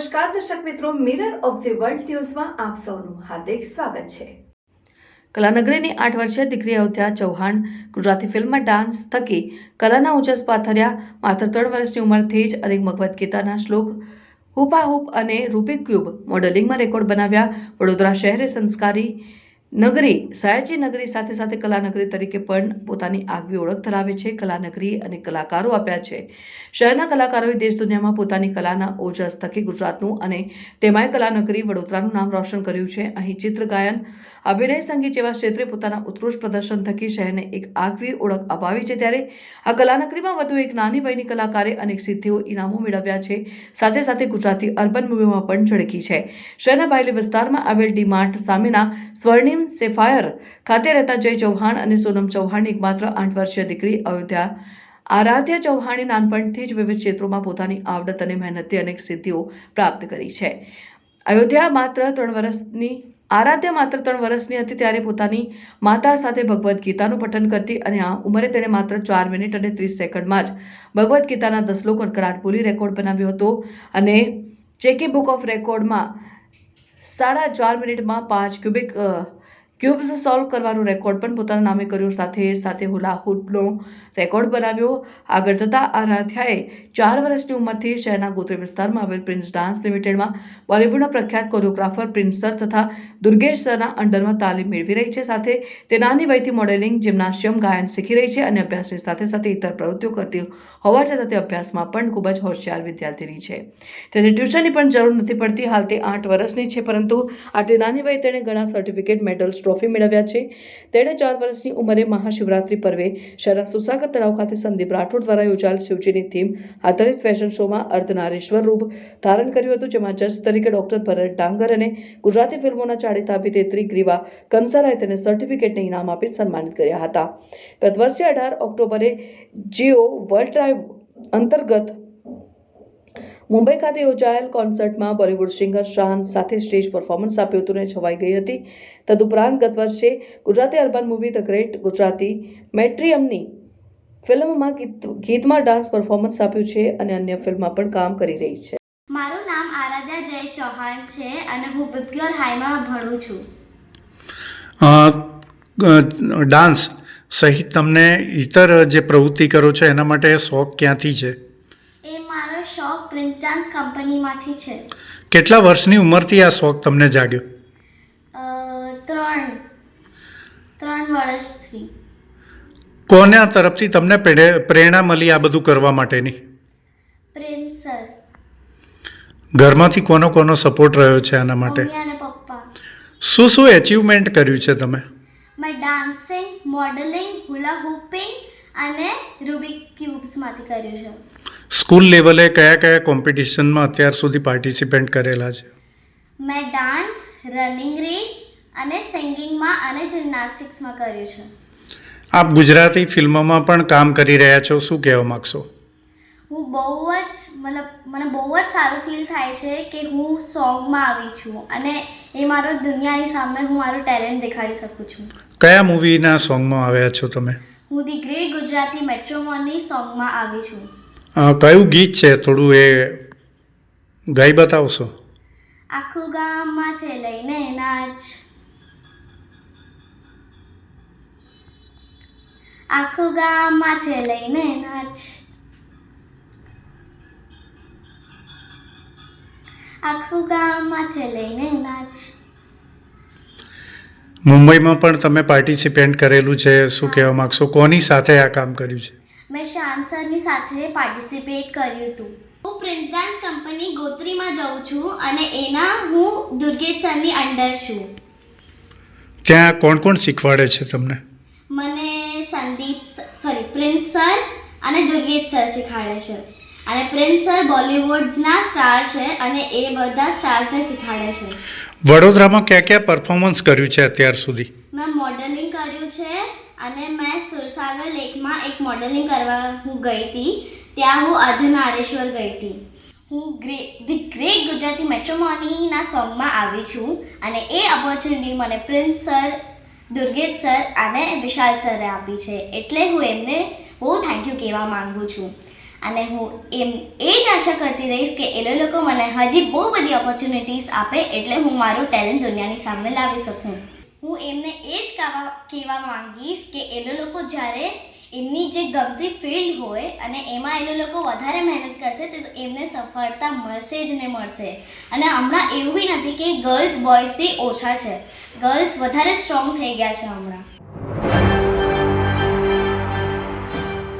નમસ્કાર, દર્શક મિત્રો મિરર ઓફ ધી વર્લ્ડ ન્યૂઝમાં આપ સૌનું હાર્દિક સ્વાગત છે. કલાનગરીની આઠ વર્ષીય દીકરી અયોધ્યા ચૌહાણ ગુજરાતી ફિલ્મમાં ડાન્સ થકી કલાના ઉજસ પાથર્યા માત્ર ત્રણ વર્ષની ઉંમરથી જ અનેક ભગવદ્ ગીતાના શ્લોક હુપાહુપ અને રૂપિક ક્યુબ મોડેલિંગમાં રેકોર્ડ બનાવ્યા. વડોદરા શહેરે સંસ્કારી નગરી સયાજી નગરી સાથે સાથે કલાનગરી તરીકે પણ પોતાની આગવી ઓળખ ધરાવે છે. કલાનગરી અને કલાકારો આપ્યા છે. શહેરના કલાકારોએ દેશ દુનિયામાં પોતાની કલાના ઓજસ થકી ગુજરાતનું અને તેમાંય કલાનગરી વડોદરાનું નામ રોશન કર્યું છે. અહીં ચિત્ર ગાયન અભિનય સંગીત જેવા ક્ષેત્રે પોતાના ઉત્કૃષ્ટ પ્રદર્શન થકી શહેરને એક આગવી ઓળખ અપાવી છે. ત્યારે આ કલાનગરીમાં વધુ એક નાની વયની કલાકારે અનેક સિદ્ધિઓ, ઇનામો મેળવ્યા છે. સાથે સાથે ગુજરાતી અર્બન મૂવીમાં પણ ઝળકી છે. શહેરના બાયલી વિસ્તારમાં આવેલ ડીમાર્ટ સામેના સ્વર્ણિમ સેફાયર ખાતે રહેતા જય ચૌહાણ અને સોનમ ચૌહાણની એકમાત્ર આઠ વર્ષીય દીકરી અયોધ્યા. આરાધ્ય ચૌહાણે નાનપણથી જ વિવિધ ક્ષેત્રોમાં પોતાની આવડત અને મહેનતથી અનેક સિદ્ધિઓ પ્રાપ્ત કરી છે. અયોધ્યા માત્ર ત્રણ વર્ષની, આરાધ્ય માત્ર ત્રણ વર્ષની હતી ત્યારે પોતાની માતા સાથે ભગવદ્ ગીતાનું પઠન કરતી અને આ ઉંમરે તેણે માત્ર ચાર મિનિટ અને ત્રીસ સેકન્ડમાં જ ભગવદ્ ગીતાના દસ લોકો બોલી રેકોર્ડ બનાવ્યો હતો અને ચેકી બુક ઓફ રેકોર્ડમાં સાડા ચાર મિનિટમાં પાંચ ક્યુબિક ક્યુબ્સ સોલ્વ કરવાનો રેકોર્ડ પણ પોતાના નામે કર્યો. સાથે સાથે હુલાહુડનો રેકોર્ડ બનાવ્યો. આગળ જતા આરાધ્યાએ ચાર વર્ષની ઉંમરથી શહેરના ગોત્રી વિસ્તારમાં આવેલ પ્રિન્સ ડાન્સ લિમિટેડમાં બોલિવૂડના પ્રખ્યાત કોરિયોગ્રાફર પ્રિન્સ સર તથા દુર્ગેશ સરના અંડરમાં તાલીમ મેળવી રહી છે. સાથે તે નાની વયથી મોડેલિંગ, જિમ્નાશિયમ, ગાયન શીખી રહી છે અને અભ્યાસની સાથે સાથે ઇતર પ્રવૃત્તિઓ કરતી હોવા છતાં તે અભ્યાસમાં પણ ખૂબ જ હોશિયાર વિદ્યાર્થીની છે. તેને ટ્યુશનની પણ જરૂર નથી પડતી. હાલ તે આઠ વર્ષની છે પરંતુ આટલી નાની વયે તેણે ઘણા સર્ટિફિકેટ, મેડલ્સ ટ્રોફી મેળવ્યા છે. તેણે ચાર વર્ષની ઉંમરે મહાશિવરાત્રી પર્વે શહેરના સુસાગર તળાવ ખાતે સંદીપ રાઠોડ દ્વારા યોજાયેલ શિવજીની થીમ આધારિત ફેશન શોમાં અર્ધનારેશ્વર રૂપ ધારણ કર્યું હતું, જેમાં જજ તરીકે ડોક્ટર ભરત ડાંગર અને ગુજરાતી ફિલ્મોના જાણીતા અભિનેત્રી ગ્રીવા કંસારાએ તેને સર્ટિફિકેટને ઇનામ આપી સન્માનિત કર્યા હતા. ગત વર્ષે અઢાર ઓક્ટોબરે જીઓ વર્લ્ડ ડ્રાઈવ અંતર્ગત મુંબઈ ખાતે યોજાયેલ કોન્સર્ટમાં બોલિવૂડ સિંગર શાન સાથે સ્ટેજ પરફોર્મન્સ આપ્યું હતું અને છવાઈ ગઈ હતી. તદુપરાંત ગત વર્ષે Gujarati urban movie the great Gujarati matrimony ફિલ્મમાં ગીત ગીતમાં ડાન્સ પરફોર્મન્સ આપ્યું છે અને અન્ય ફિલ્મમાં પણ કામ કરી રહી છે. મારું નામ આરાધ્યા જય ચૌહાણ છે અને હું વિપ્યોર હાઈમાં ભણું છું. ડાન્સ સહિત તમને ઇતર જે પ્રવૃત્તિ કરો છો એના માટે શોખ ક્યાંથી છે? પ્રિન્સ ડાન્સ કંપનીમાંથી છે. કેટલા વર્ષની ઉંમરથી આ શોખ તમને જાગ્યો? ત્રણ. ત્રણ વર્ષથી. કોના તરફથી તમને પ્રેરણા મળી આ બધું કરવા માટેની? Prince sir. ઘરમાંથી કોનો કોનો સપોર્ટ રહ્યો છે આના માટે? મમ્મી અને પપ્પા. શું શું એચિવમેન્ટ કર્યું છે તમે? મેં ડાન્સિંગ મોડલિંગ હુલા હૂપિંગ અને રૂબિક ક્યુબ્સમાંથી કર્યું છે. સ્કૂલ લેવલે કયા કયા કોમ્પિટિશનમાં અત્યાર સુધી પાર્ટિસિપેન્ટ કરેલા છે? મેં ડાન્સ રનિંગ રેસ અને સિંગિંગમાં અને જિમ્નાસ્ટિક્સમાં કર્યું છે. આપ ગુજરાતી ફિલ્મોમાં પણ કામ કરી રહ્યા છો શું કહેવા માગશો? હું બહુ જ મતલબ મને બહુ જ સારું ફીલ થાય છે કે હું સોંગમાં આવી છું અને એ મારો દુનિયાની સામે હું મારું ટેલેન્ટ દેખાડી શકું છું. કયા મૂવીના સોંગમાં આવ્યા છો તમે? હું ધી ગ્રેટ ગુજરાતી મેટ્રોમોની સોંગમાં આવી છું. કયું ગીત છે? થોડું એ ગાઈ બતાવશો. આખું ગામ માથે લઈને નાચ. આખું ગામ માથે લઈને નાચ. આખું ગામ માથે લઈને નાચ. મુંબઈમાં પણ તમે પાર્ટિસિપેન્ટ કરેલું છે. શું કહેવા માગશો? કોની સાથે આ કામ કર્યું છે? મેં શાન સરની સાથે પાર્ટિસિપેટ કર્યું હતું. હું પ્રિન્સ ડાન્સ કંપની ગોત્રીમાં જાઉં છું અને એના હું દુર્ગેશ સરની અંડર છું. ત્યાં કોણ કોણ શીખવાડે છે તમને? મને સંદીપ સોરી પ્રિન્સ સર અને દુર્ગેશ સર શીખવાડે છે. અને પ્રિન્સ સર બોલિવૂડના સ્ટાર છે અને એ બધા સ્ટાર્સને શીખવાડે છે. વડોદરામાં ક્યાં ક્યાં પરફોર્મન્સ કર્યું છે અત્યાર સુધી? મેં મોડેલિંગ કર્યું છે અને મેં સુરસાગર લેકમાં એક મોડલિંગ કરવા હું ગઈ હતી. ત્યાં હું અર્ધનારેશ્વર ગઈ હતી. હું ગ્રે, ધી ગ્રેટ ગુજરાતી મેટ્રોમોનીના સોંગમાં આવી છું અને એ ઓપોર્ચ્યુનિટી મને પ્રિન્સ સર દુર્ગેત સર અને વિશાલ સરે આપી છે. એટલે હું એમને બહુ થેન્ક યુ કહેવા માગું છું. અને હું એમ, એ જ આશા કરતી રહીશ કે એ લોકો મને હજી બહુ બધી ઓપોર્ચ્યુનિટીઝ આપે એટલે હું મારું ટેલેન્ટ દુનિયાની સામે લાવી શકું. હું એમને એ જ કહેવા કહેવા માંગીશ કે એ લોકો જ્યારે એમની જે ગમતી ફિલ્ડ હોય અને એમાં એ લોકો વધારે મહેનત કરશે, તો એમને સફળતા મળશે જ ને મળશે. અને હમણાં એવું બી નથી કે ગર્લ્સ બોયઝથી ઓછા છે. ગર્લ્સ વધારે સ્ટ્રોંગ થઈ ગયા છે હમણાં.